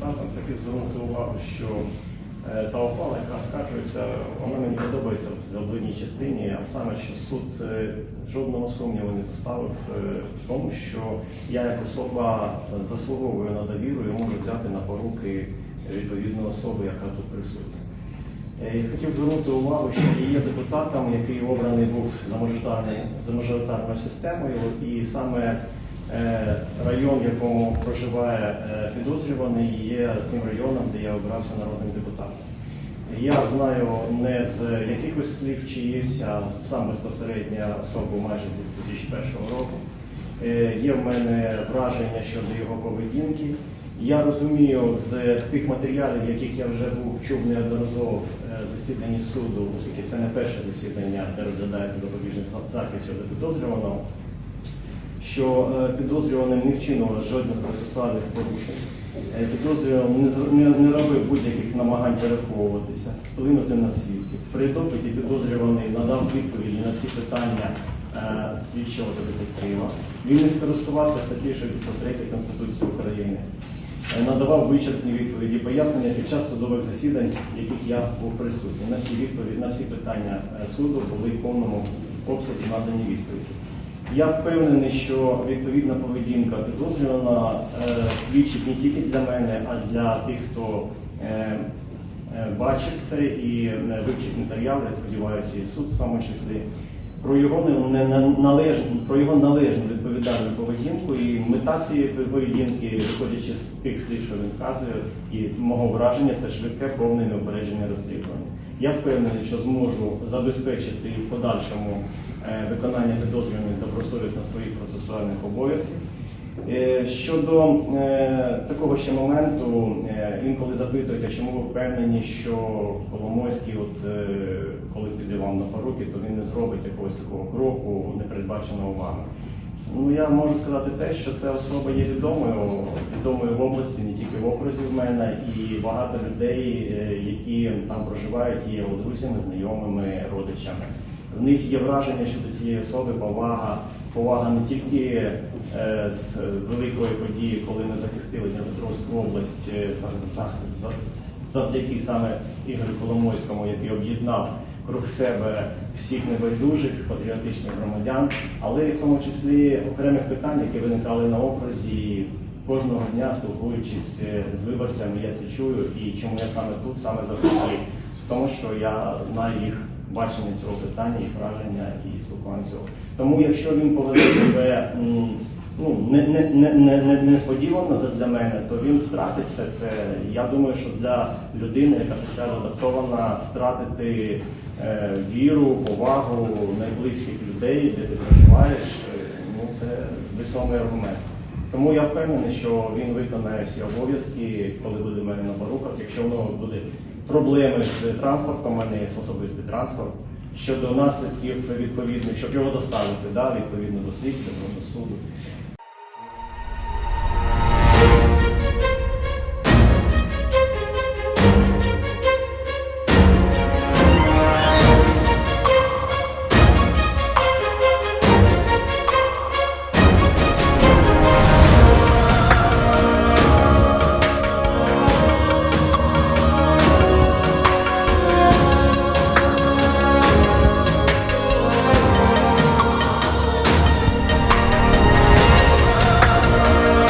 депутатам, хотів звернути увагу, що е, та ухвала, яка скаржується, вона мені подобається в одній частині, а саме, що суд е, жодного сумніву не поставив е, в тому, що я як особа заслуговую на довіру і можу взяти на поруки відповідну особу, яка тут присутня. Хотів звернути увагу, що є депутатом, який обраний був за мажоритарною, системою, і саме район, в якому проживає е, підозрюваний, є тим районом, де я обирався народним депутатом. Я знаю не з якихось слів чиїсь, а сам безпосередньо особу майже з 2001 року. Е, Є в мене враження щодо його поведінки. Я розумію з тих матеріалів, яких я вже був чув неодноразово в е, засіданні суду, оскільки це не перше засідання, де розглядається запобіжний захист щодо підозрюваного, що е, підозрюваним не вчинило жодних процесуальних порушень. Е, Підозрюваний не, не, робив будь-яких намагань переховуватися, вплинути на свідків. При допиті підозрюваний надав відповіді на всі питання е, слідчого та детектива. Він не скористувався статтею 63 Конституції України. Е, Надавав вичерпні відповіді, пояснення під час судових засідань, в яких я був присутній. На всі відповіді, на всі питання суду були в повному обсязі надані відповіді. Я впевнений, що відповідна поведінка підозрювана е, свідчить не тільки для мене, а для тих, хто е, е, це і вивчить матеріали, я сподіваюся, і суд в тому числі. Про його не- не- не- належну, про його належну відповідальну поведінку і мета цієї поведінки, виходячи з тих слів, що він вказує, і мого враження, це швидке, повне і розслідування. Я впевнений, що зможу забезпечити в подальшому е, виконання підозрюваних добросовісно своїх процесуальних обов'язків. Е, Щодо е, такого ще моменту, е, інколи запитують, а чому ви впевнені, що Коломойський, от, коли піде вам на поруки, то він не зробить якогось такого кроку, не передбаченого вами. Ну, я можу сказати те, що ця особа є відомою, відомою в області, не тільки в окрузі в мене, і багато людей, які там проживають, є друзями, знайомими, родичами. В них є враження щодо цієї особи, повага, повага не тільки е, з великої події, коли ми захистили Дніпропетровську область е, за- за- за- завдяки саме Ігорю Коломойському, який об'єднав круг себе всіх небайдужих патріотичних громадян, але і в тому числі окремих питань, які виникали на окрузі кожного дня, спілкуючись е, з виборцями, я це чую. І чому я саме тут, саме завдяки тому, що я знаю їх бачення цього питання, їх враження і спілкування цього. Тому якщо він поведе себе ну, не, не, не, не, не- несподівано для мене, то він втратить все це. Я думаю, що для людини, яка соціально адаптована, втратити е, віру, повагу найблизьких людей, де ти проживаєш, е, ну це весомий аргумент. Тому я впевнений, що він виконає всі обов'язки, коли буде мене на поруках. Якщо в нього буде проблеми з транспортом, у мене є особистий транспорт. Щодо наслідків відповідних, щоб його доставити да, відповідно до слідчого, до суду.